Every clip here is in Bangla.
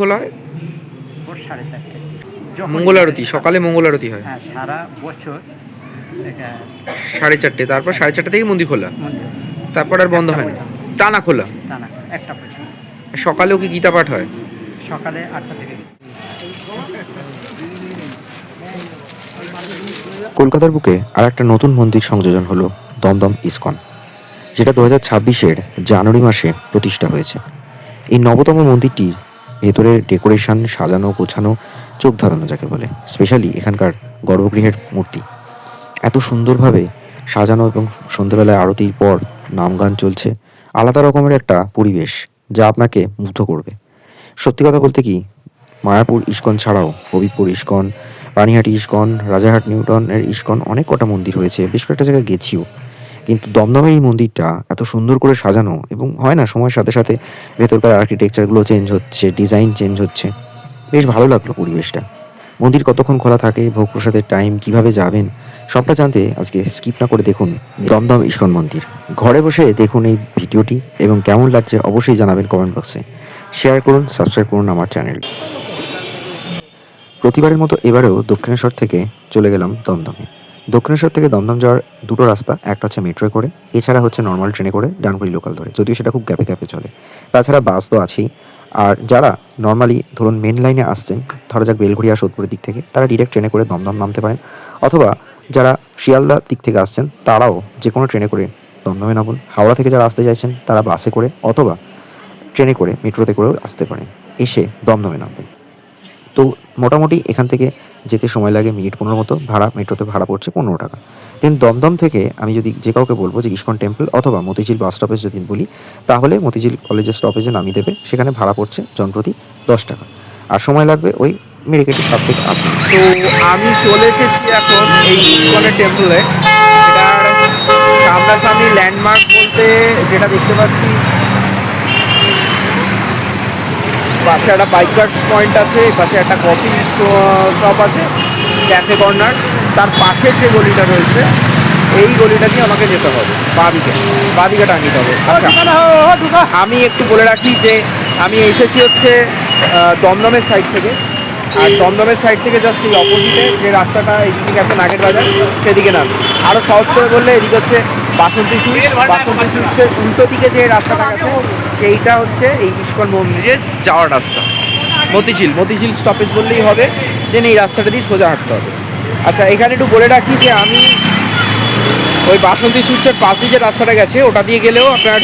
খোলা হয় ভোর সাড়ে চারটে। মঙ্গল আরতি সকালে মঙ্গল আরতি হয়? হ্যাঁ সারা বছর এটা সাড়ে চারটে তারপর সাড়ে চারটে থেকে মন্দির খোলা? মন্দির। তারপর আর বন্ধ হয় না? টানা খোলা? টানা একটা পর্যন্ত সকালেও কি গীতা পাঠ হয়? সকালে আটটা থেকে। কলকাতার বুকে আর একটা নতুন মন্দির সংযোজন হলো দমদম ইসকন যেটা দু হাজার ছাব্বিশের জানুয়ারি মাসে প্রতিষ্ঠা হয়েছে। এই নবতম মন্দিরটির ভেতরের ডেকোরেশন, সাজানো, গোছানো, চোখ ধাঁধানো যাকে বলে, স্পেশালি এখানকার গর্ভগৃহের মূর্তি। এত সুন্দরভাবে সাজানো এবং সন্ধ্যেবেলায় আরতির পর নাম গান চলছে, আলাদা রকমের একটা পরিবেশ যা আপনাকে মুগ্ধ করবে। সত্যি কথা বলতে কি, মায়াপুর ইস্কন ছাড়াও হবিপুর ইস্কন পানিহাটি ইস্কন, রাজারহাট নিউটনের ইস্কন, অনেক কটা মন্দির হয়েছে, বেশ কয়েকটা জায়গায় গেছিও। কিন্তু দমদমের এই মন্দিরটা এত সুন্দর করে সাজানো এবং হয় না, সময়ের সাথে সাথে ভেতরকার আর্কিটেকচারগুলো চেঞ্জ হচ্ছে ডিজাইন চেঞ্জ হচ্ছে। বেশ ভালো লাগল পরিবেশটা। মন্দির কতক্ষণ খোলা থাকে, ভোগ প্রসাদের টাইম কীভাবে যাবেন, সবটা জানতে আজকে স্কিপ না করে দেখুন দমদম ইস্কন মন্দির। ঘরে বসে দেখুন এই ভিডিওটি এবং কেমন লাগছে অবশ্যই জানাবেন কমেন্ট বক্সে শেয়ার করুন সাবস্ক্রাইব করুন আমার চ্যানেল প্রতিবারের মতো এবারেও দক্ষিণেশ্বর থেকে চলে গেলাম দমদমে। দক্ষিণেশ্বর থেকে দমদম যাওয়ার দুটো রাস্তা, একটা হচ্ছে মেট্রোয় করে, এছাড়া হচ্ছে নর্মাল ট্রেনে করে ডানকুড়ি লোকাল ধরে, যদিও সেটা খুব গ্যাপে গ্যাপে চলে। তাছাড়া বাস তো আছেই। আর যারা নর্মালি ধরুন মেন লাইনে আসছেন, ধরা যাক বেলঘড়িয়া, সোদপুরের দিক থেকে, তারা ডিরেক্ট ট্রেনে করে দমদম নামতে পারেন। অথবা যারা শিয়ালদা দিক থেকে আসছেন, তারাও যে কোনো ট্রেনে করে দমদমে নামুন। হাওড়া থেকে যারা আসতে চাইছেন, তারা বাসে করে, অথবা ট্রেনে করে মেট্রোতে করেও আসতে পারেন। এসে দমদমে নামবেন। তো মোটামুটি এখান থেকে যেতে সময় লাগে মিনিট পনেরো মতো ভাড়া, মেট্রোতে ভাড়া পড়ছে পনেরো টাকা। দেন দমদম থেকে আমি যদি যে কাউকে বলব যে ইস্কন টেম্পল অথবা মতিঝিল বাস স্টপেজ যদি বলি, তাহলে মতিঝিল কলেজের স্টপেজে নামিয়ে দেবে। সেখানে ভাড়া পড়ছে জনপ্রতি দশ টাকা। আর সময় লাগবে ওই মেডিকেটের সাত থেকে আট তো আমি চলে এসেছি এখন এই ইস্কনের টেম্পলে। সামনাসামনি ল্যান্ডমার্ক বলতে যেটা দেখতে পাচ্ছি পাশে একটা বাইকার্স পয়েন্ট আছে পাশে একটা কফি শপ আছে ক্যাফে কর্নার তার পাশের যে গলিটা রয়েছে এই গলিটা দিয়ে আমাকে যেতে হবে বাদিকে। বাদিকে টাঙিয়ে হবে। আচ্ছা আমি একটু বলে রাখি যে আমি এসেছি হচ্ছে দমদমের সাইড থেকে। আর দমদমের সাইড থেকে জাস্ট এই অপোজিটে যে রাস্তাটা এইদিকে গেছে নাগের বাজার সেদিকে নামছি। আরও সহজ করে বললে এদিকে হচ্ছে বাসন্তী সুইচ বাসন্তী সুইচের উল্টো দিকে যে রাস্তাটা গেছে সেইটা হচ্ছে এই ইস্কন মন্দিরের যাওয়ার রাস্তা। মতিঝিল মতিঝিল স্টপেজ বললেই হবে দেন এই রাস্তাটা দিয়ে সোজা হাঁটতে হবে। আচ্ছা এখানে একটু বলে রাখি যে আমি ওই বাসন্তী সুইচের পাশে যে রাস্তাটা গেছে, ওটা দিয়ে গেলেও আপনার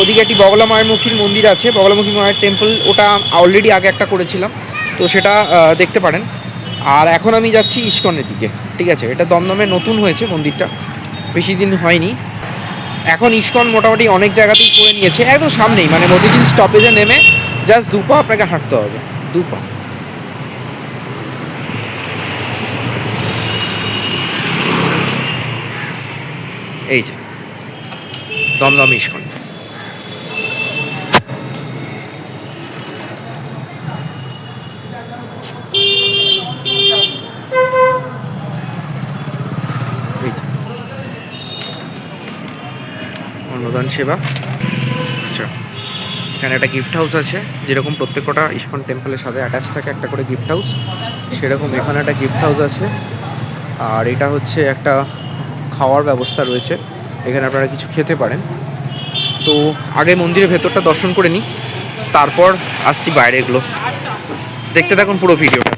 ওদিকে একটি বগলা মায়ের মুখীর মন্দির আছে বগলামুখী মায়ের টেম্পল ওটা অলরেডি আগে একটা করেছিলাম। তো সেটা দেখতে পারেন। আর এখন আমি যাচ্ছি ইস্কনের দিকে, ঠিক আছে? এটা দমদমে নতুন হয়েছে মন্দিরটা, বেশি দিন হয়নি। এখন ইস্কন মোটামুটি অনেক জায়গাতেই করে নিয়েছে। একদম সামনেই মানে মতিঝিল স্টপেজে নেমে জাস্ট দুপা আপনাকে হাঁটতে হবে। দুপা এই যে, দমদম ইস্কন। অন্নদান সেবা। আচ্ছা এখানে একটা গিফট হাউস আছে, যেরকম প্রত্যেক কটা ইস্কন টেম্পলের সাথে অ্যাটাচ থাকে একটা করে গিফট হাউস সেরকম এখানে একটা গিফট হাউস আছে। আর এটা হচ্ছে একটা খাওয়ার ব্যবস্থা রয়েছে। এখানে আপনারা কিছু খেতে পারেন। তো আগে মন্দিরের ভেতরটা দর্শন করে নিই, তারপর আসছি বাইরেগুলো দেখতে থাকুন পুরো ভিডিওটা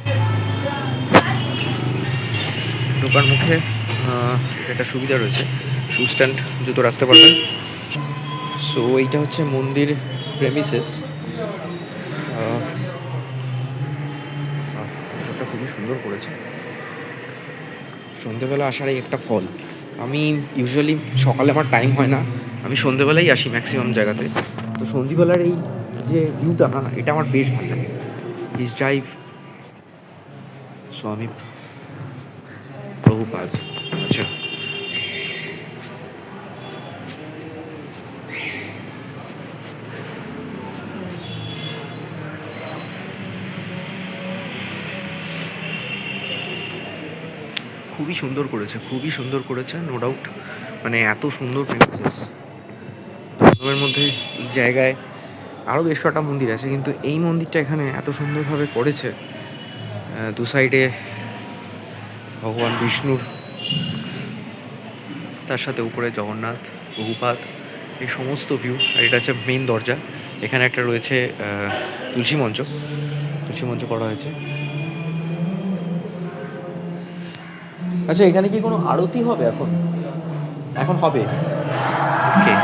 ঢোকার মুখে একটা সুবিধা রয়েছে। শু স্ট্যান্ড জুতো রাখতে পারবেন। সো এইটা হচ্ছে মন্দির প্রেমিসেস খুবই সুন্দর করেছে। সন্ধেবেলা আসার এই একটা ফল। আমি ইউজুয়ালি সকালে আমার টাইম হয় না। আমি সন্ধেবেলাই আসি ম্যাক্সিমাম জায়গাতে। তো সন্ধেবেলার এই যে ভিউটা না এটা আমার বেশ ভালো লাগে। হিস ড্রাইভ স্বামী, প্রভুপাদ। আচ্ছা। খুবই সুন্দর করেছে, খুবই সুন্দর করেছে নো ডাউট মানে এত সুন্দর প্রিন্সেস দমদমের মধ্যে জায়গায় আরও বেশ কটা মন্দির আছে, কিন্তু এই মন্দিরটা এখানে এত সুন্দরভাবে করেছে দু সাইডে ভগবান বিষ্ণুর, তার সাথে উপরে জগন্নাথ, বহুপাত, এই সমস্ত ভিউ আর এটা হচ্ছে মেন দরজা। এখানে একটা রয়েছে তুলসী মঞ্চ। তুলসী মঞ্চ করা হয়েছে। আচ্ছা এখানে কি কোনো আরতি হবে এখন? এখন হবে। ওকে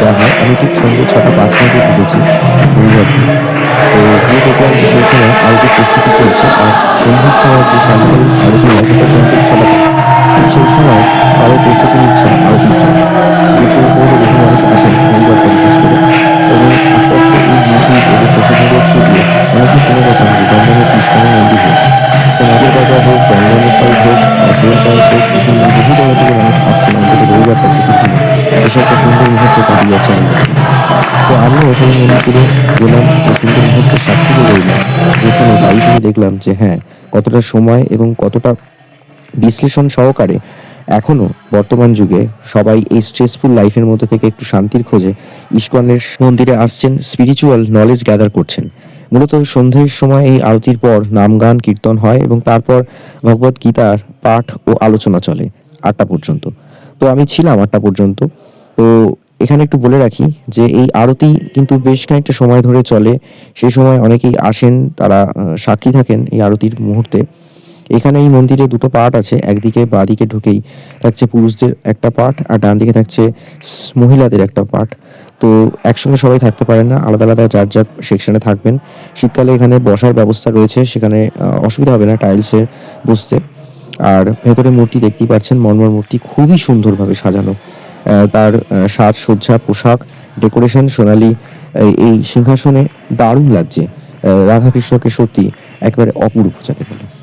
যাওয়া হয়। আমি ঠিক সন্ধ্যে ছটা পাঁচ মিনিটে ঢুকেছি হরিযাত্রী তো গিয়ে দেখলাম যে সেই সময় আরতি প্রস্তুতি চলছে, আর সন্ধ্যের সময় যে সাধারণ আরতি আছে সন্ধ্যের ছটা সেই সময় আরও প্রস্তুতি নিচ্ছে আরতির জন্য বিভিন্ন মানুষ আসেন হরিযাত্রা বিশেষ করে রইলাম যেখানে বাড়ি দেখলাম যে হ্যাঁ কতটা সময় এবং কতটা বিশ্লেষণ সহকারে এখনও বর্তমান যুগে সবাই এই স্ট্রেসফুল লাইফের মধ্যে থেকে একটু শান্তির খোঁজে ইস্কনের মন্দিরে আসছেন স্পিরিচুয়াল নলেজ গ্যাদার করছেন। মূলত সন্ধ্যের সময় এই আরতির পর নাম গান, কীর্তন হয় এবং তারপর ভগবত গীতার পাঠ ও আলোচনা চলে, আটটা পর্যন্ত। তো আমি ছিলাম আটটা পর্যন্ত। তো এখানে একটু বলে রাখি যে এই আরতি কিন্তু বেশ খানিকটা সময় ধরে চলে। সেই সময় অনেকেই আসেন, তারা সাক্ষী থাকেন এই আরতির মুহূর্তে। এখানে এই মন্দিরে দুটো পার্ট আছে, একদিকে বাঁদিকে ঢুকেই থাকছে পুরুষদের একটা পার্ট আর ডান দিকে থাকছে মহিলাদের একটা পার্ট। তো একসঙ্গে সবাই থাকতে পারেন না, আলাদা আলাদা যার যার সেকশনে থাকবেন। শীতকালে এখানে বসার ব্যবস্থা রয়েছে, সেখানে অসুবিধা হবে না টাইলসে বসতে। আর ভেতরে মূর্তি দেখতেই পাচ্ছেন, মর্মর মূর্তি খুবই সুন্দরভাবে সাজানো। তার সাজসজ্জা পোশাক, ডেকোরেশন, সোনালি এই- সিংহাসনে দারুণ লাগছে। রাধাকৃষ্ণকে সত্যি একেবারে অপরূপ যাকে বলে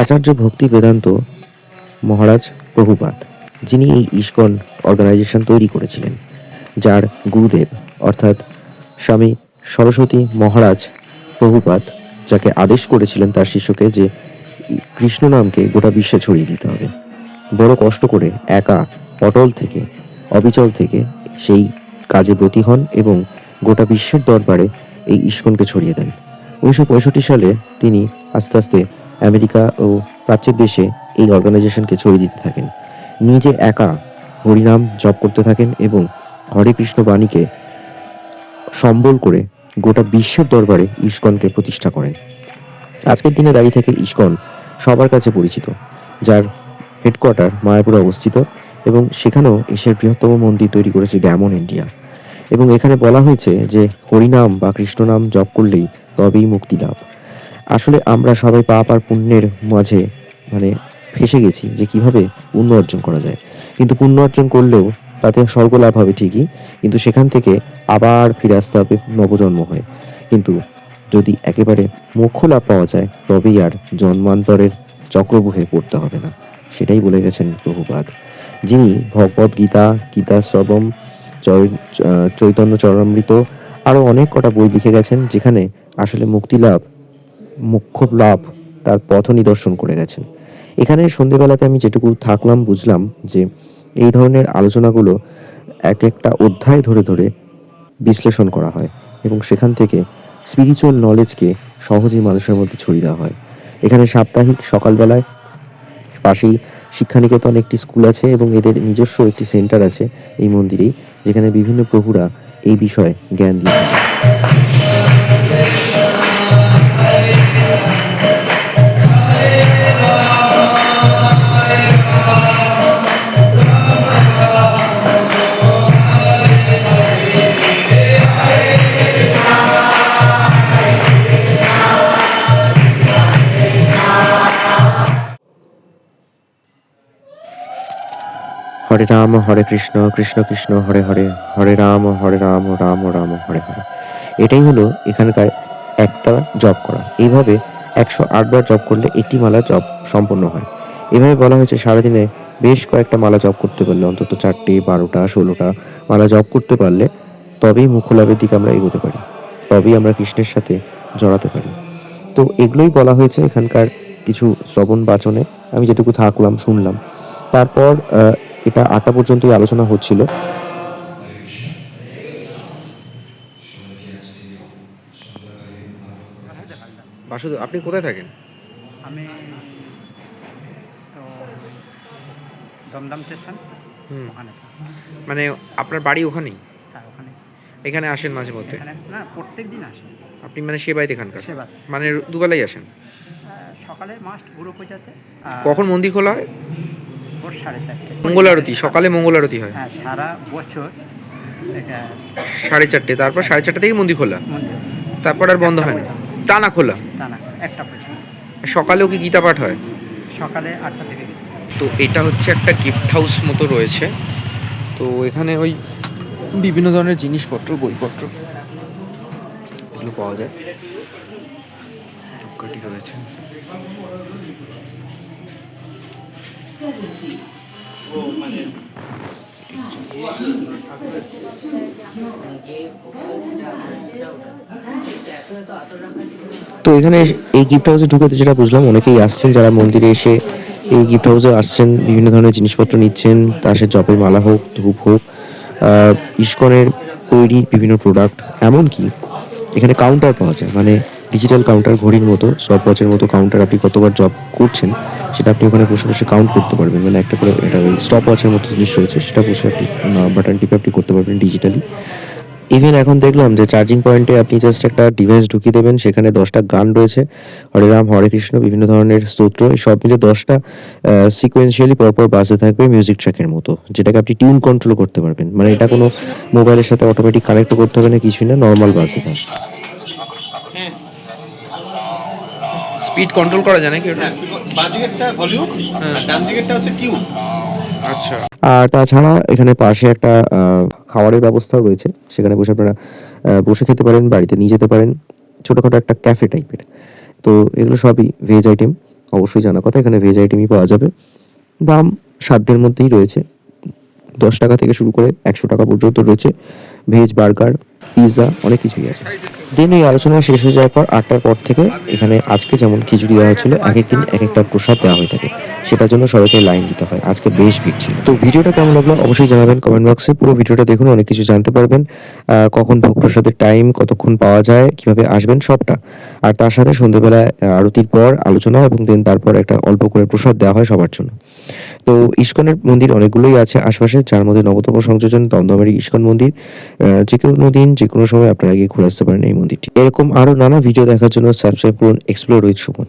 আচার্য ভক্তি বেদান্ত মহারাজ প্রভুপাদ, যিনি এই ইস্কন অর্গানাইজেশন তৈরি করেছিলেন, যার গুরুদেব অর্থাৎ স্বামী সরস্বতী মহারাজ প্রভুপাদ, যাকে আদেশ করেছিলেন তার শিষ্যকে যে কৃষ্ণ নামকে গোটা বিশ্বে ছড়িয়ে দিতে হবে। বড় কষ্ট করে একা, অটল থেকে, অবিচল থেকে সেই কাজে ব্রতী হন এবং গোটা বিশ্বের দরবারে এই ইস্কনকে ছড়িয়ে দেন। উনিশশো পঁয়ষট্টি সালে তিনি আস্তে আস্তে আমেরিকা ও প্রাচ্যের দেশে এই অর্গানাইজেশনকে ছড়িয়ে দিতে থাকেন। নিজে একা হরিনাম জপ করতে থাকেন এবং হরে কৃষ্ণ বাণীকে সম্বল করে গোটা বিশ্বের দরবারে ইস্কনকে প্রতিষ্ঠা করেন। আজকের দিনে দাঁড়িয়ে থেকে ইস্কন সবার কাছে পরিচিত, যার হেডকোয়ার্টার মায়াপুরে অবস্থিত এবং সেখানেও এশিয়ার বৃহত্তম মন্দির তৈরি করেছে ড্যামন ইন্ডিয়া। এবং এখানে বলা হয়েছে যে হরিনাম বা কৃষ্ণনাম জপ করলেই তবেই মুক্তি লাভ। আসলে আমরা সবাই পাপ আর পুণ্যের মাঝে মানে ফেসে গেছি যে কীভাবে পুণ্য অর্জন করা যায়। কিন্তু পুণ্য অর্জন করলেও তাতে স্বর্গ লাভ হবে ঠিকই, কিন্তু সেখান থেকে আবার ফিরে আসতে হবে নবজন্ম হয়ে। কিন্তু যদি একেবারে মোক্ষ লাভ পাওয়া যায়, তবেই আর জন্মান্তরের চক্রবুহে পড়তে হবে না। সেটাই বলে গেছেন প্রভুপাদ। যিনি ভগবদ গীতা গীতা শ্রবম চৈতন্য চরণামৃত আরও অনেক কটা বই লিখে গেছেন, যেখানে আসলে মুক্তি লাভ মুখ্য লাভ তার পথ নিদর্শন করে গেছেন। এখানে সন্ধেবেলাতে আমি যেটুকু থাকলাম বুঝলাম যে এই ধরনের আলোচনাগুলো এক একটা অধ্যায় ধরে ধরে বিশ্লেষণ করা হয় এবং সেখান থেকে স্পিরিচুয়াল নলেজকে সহজেই মানুষের মধ্যে ছড়িয়ে দেওয়া হয়। এখানে সাপ্তাহিক সকালবেলায় পাশেই শিক্ষানিকেতন একটি স্কুল আছে এবং এদের নিজস্ব একটি সেন্টার আছে এই মন্দিরেই, যেখানে বিভিন্ন প্রভুরা এই বিষয়ে জ্ঞান দিয়ে হরে রাম, হরে কৃষ্ণ কৃষ্ণ কৃষ্ণ, হরে হরে হরে রাম হরে রাম রাম রাম, হরে হরে। এটাই হলো এখানকার একটা জপ করা। এইভাবে একশো আটবার জপ করলে একটি মালা জপ সম্পন্ন হয়। এভাবে বলা হয়েছে সারাদিনে বেশ কয়েকটা মালা জপ করতে পারলে, অন্তত চারটে, বারোটা, ষোলোটা মালা জপ করতে পারলে তবেই মুখ্য লাভের দিকে আমরা এগোতে পারি, তবেই আমরা কৃষ্ণের সাথে জড়াতে পারি। তো এগুলোই বলা হয়েছে এখানকার কিছু শ্রবণ বাচনে। আমি যেটুকু থাকলাম, শুনলাম। তারপর এটা আটটা পর্যন্তই আলোচনা হচ্ছিল। বাসুদেব আপনি কোথায় থাকেন? আমি তো দমদম স্টেশন হুম। ওখানে মানে আপনার বাড়ি ওখানেই? হ্যাঁ ওখানে। এখানে আসেন মাঝে মধ্যে? না প্রত্যেক দিন আসে। আপনি মানে সেবাইতে এখানকার? সেবা মানে দুবেলাই আসেন? সকালে মাস্ট গুরু পূজাতে কখন মন্দির খোলা হয়? ভোর সাড়ে চারটে। মঙ্গল আরতি সকালে মঙ্গল আরতি হয়। হ্যাঁ সারা বছর এটা সাড়ে চারটে তারপর সাড়ে চারটে থেকে মন্দির খোলা। তারপর আর বন্ধ হয় না। টানা খোলা। টানা একটা পর্যন্ত সকালেও কি গীতা পাঠ হয়? সকালে আটটা থেকে তো এটা হচ্ছে একটা গিফট হাউস মতো রয়েছে। তো এখানে ওই বিভিন্ন ধরনের জিনিসপত্র বইপত্র এগুলো পাওয়া যায়। তো এখানে এই গিফট হাউসে ঢুকেতে যেটা বুঝলাম, অনেকেই আসছেন, যারা মন্দিরে এসে এই গিফট হাউসে আসছেন, বিভিন্ন ধরনের জিনিসপত্র নিচ্ছেন, তার সাথে জপের মালা হোক, ধূপ হোক ইস্কনের তৈরি বিভিন্ন প্রোডাক্ট এমনকি এখানে কাউন্টার পাওয়া যায়। মানে ডিজিটাল কাউন্টার ঘড়ির মতো স্টপ ওয়াচের মতো কাউন্টার আপনি কতবার জব করছেন, সেটা আপনি ওখানে বসে বসে কাউন্ট করতে পারবেন। মানে একটা করে এটা ওই স্টপ ওয়াচের মতো জিনিস রয়েছে, সেটা বসে আপনি বাটন টিপে আপনি করতে পারবেন ডিজিটালি ইভেন এখন দেখলাম যে চার্জিং পয়েন্টে আপনি জাস্ট একটা ডিভাইস ঢুকিয়ে দেবেন, সেখানে দশটা গান রয়েছে। হরে রাম, হরে কৃষ্ণ, বিভিন্ন ধরনের স্তোত্র সব মিলে দশটা সিকোয়েন্সিয়ালি পরপর বাজে থাকবে মিউজিক ট্র্যাকের মতো, যেটাকে আপনি টিউন কন্ট্রোল করতে পারবেন। মানে এটা কোনো মোবাইলের সাথে অটোমেটিক কানেক্ট করতে হবে না, কিছুই না নর্মাল বাজে থাকবে। স্পিড কন্ট্রোল করা যায় নাকি ওটা? হ্যাঁ বাঁ দিকেরটা ভলিউম আর ডান দিকেরটা হচ্ছে টিউন আচ্ছা। আর তাছাড়া এখানে পাশে একটা আহ, খাবারের ব্যবস্থাও রয়েছে। সেখানে বসে আপনারা বসে খেতে পারেন বাড়িতে নিয়ে যেতে পারেন। ছোটোখাটো একটা ক্যাফে টাইপের তো এগুলো সবই ভেজ আইটেম অবশ্যই জানা কথা এখানে ভেজ আইটেমই পাওয়া যাবে। দাম সাধ্যের মধ্যেই রয়েছে। দশ টাকা থেকে শুরু করে একশো টাকা পর্যন্ত রয়েছে। ভেজ বার্গার পিৎজা অনেক কিছুই আছে। দেন এই আলোচনা শেষ হয়ে যাওয়ার পর আটটার পর থেকে এখানে আজকে যেমন খিচুড়ি দেওয়া হয়েছিল এক এক দিন এক একটা প্রসাদ দেওয়া হয়ে থাকে। সেটার জন্য সবাইকে লাইন দিতে হয়। আজকে বেশ ভিড় ছিল। তো ভিডিওটা কেমন লাগল অবশ্যই জানাবেন কমেন্ট বক্সে পুরো ভিডিওটা দেখুন, অনেক কিছু জানতে পারবেন। কখন ভোগ প্রসাদের টাইম কতক্ষণ পাওয়া যায়, কীভাবে আসবেন সবটা। আর তার সাথে সন্ধ্যেবেলায় আরতির পর আলোচনা এবং দেন তারপর একটা অল্প করে প্রসাদ দেওয়া হয় সবার জন্য। তো ইস্কনের মন্দির অনেকগুলোই আছে আশপাশে, যার মধ্যে নবতম সংযোজন দমদমের ইস্কন মন্দির। যে কোনো দিন, যে কোনো সময় আপনারা গিয়ে ঘুরে আসতে পারেন মন্দিরটি। এরকম আরও নানা ভিডিও দেখার জন্য সাবস্ক্রাইব করুন এক্সপ্লোর উইথ সুমন